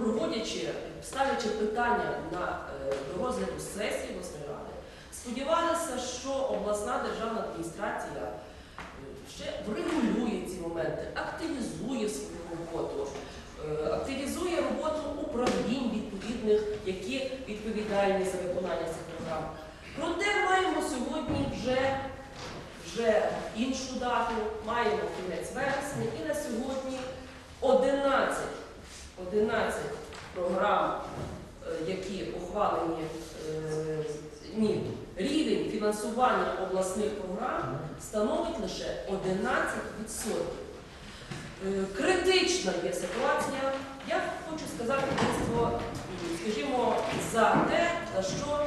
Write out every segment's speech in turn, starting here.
проводячи, ставлячи питання на е, до розгляду сесії обласної ради, сподівалися, що обласна державна адміністрація е, ще врегулює ці моменти, активізує свою роботу, е, активізує роботу управлінь відповідних, які відповідальні за виконання цих програм. Проте маємо сьогодні вже, вже іншу дату, маємо кінець вересня, і на сьогодні 11, 11 програм, е, які ухвалені, е, ні, рівень фінансування обласних програм становить лише 11%. Е, Критична є ситуація. Я хочу сказати скажімо, за те, за що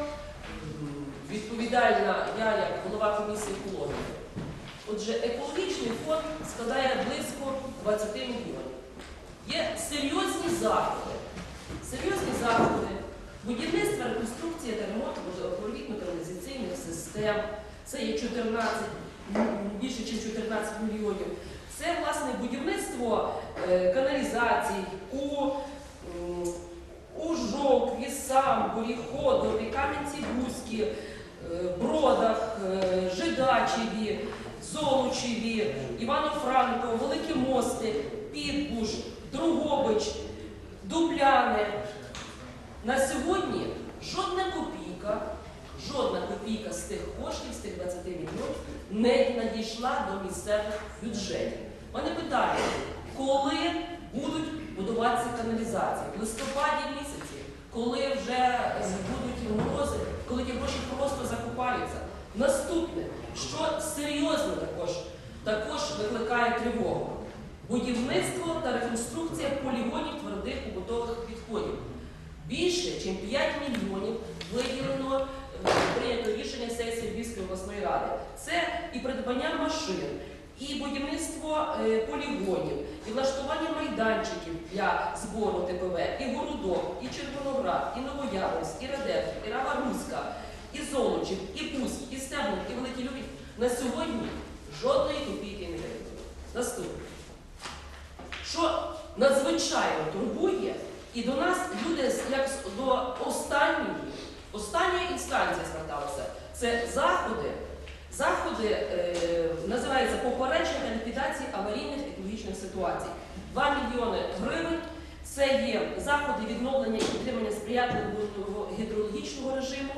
відповідальна я як голова комісії екології. Отже, екологічний фонд складає близько 20 мільйонів. Є серйозні заходи, серйозні заходи, будівництво, реконструкція та ремонт водопровідно-каналізаційних систем. Це є 14, більше ніж 14 мільйонів. Це власне будівництво е, каналізацій у, м, у Жовкві, Самбурі, Ходові, Кам'янці-Бузькі, е, Бродах, е, Жидачеві, Золочеві, Івано-Франко, Великі Мости, Підбуш, Другобич, Дубляни. На сьогодні жодна копійка, жодна копійка з тих коштів, з тих 20 мільйонів не надійшла до місцевих бюджетів. Мене питання, коли будуть будуватися каналізації? В листопаді місяці, коли вже будуть морози, коли ті гроші просто закупаються. Наступне, що серйозно також, також викликає тривогу. Будівництво та реконструкція полігонів твердих побутових відходів. Більше, ніж 5 мільйонів виділено е, прийнято рішення сесії Львівської обласної ради. Це і придбання машин, і будівництво е, полігонів, і влаштування майданчиків для збору ТПВ, і Городок, і Червоноград, і Новояворськ, і Радехів, і Рава Руська, і Золочів, і Пуськ, і Стебник, і Великі Любі. На сьогодні жодної копійки не виділено. Наступне. Надзвичайно турбує, і до нас люди як до останньої, останньої інстанції зверталися. Це заходи, заходи е, називаються попередження ліквідації аварійних екологічних ситуацій. 2 мільйони гривень. Це є заходи відновлення і підтримання сприятливого гідрологічного режиму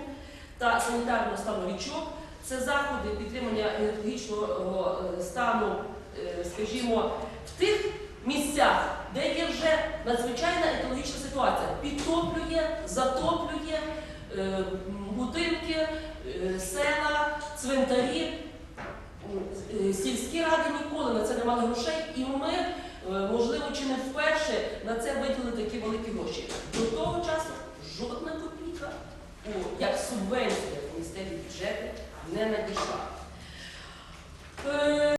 та санітарного стану річок. Це заходи підтримання екологічного е, стану, е, скажімо, в тих місцях, де є вже надзвичайна екологічна ситуація, підтоплює, затоплює е, будинки, е, села, цвинтарі. Е, Сільські ради ніколи на це не мали грошей, і ми, можливо, чи не вперше на це виділили такі великі гроші. До того часу жодна копійка як субвенція в місцеві бюджети не надійшла.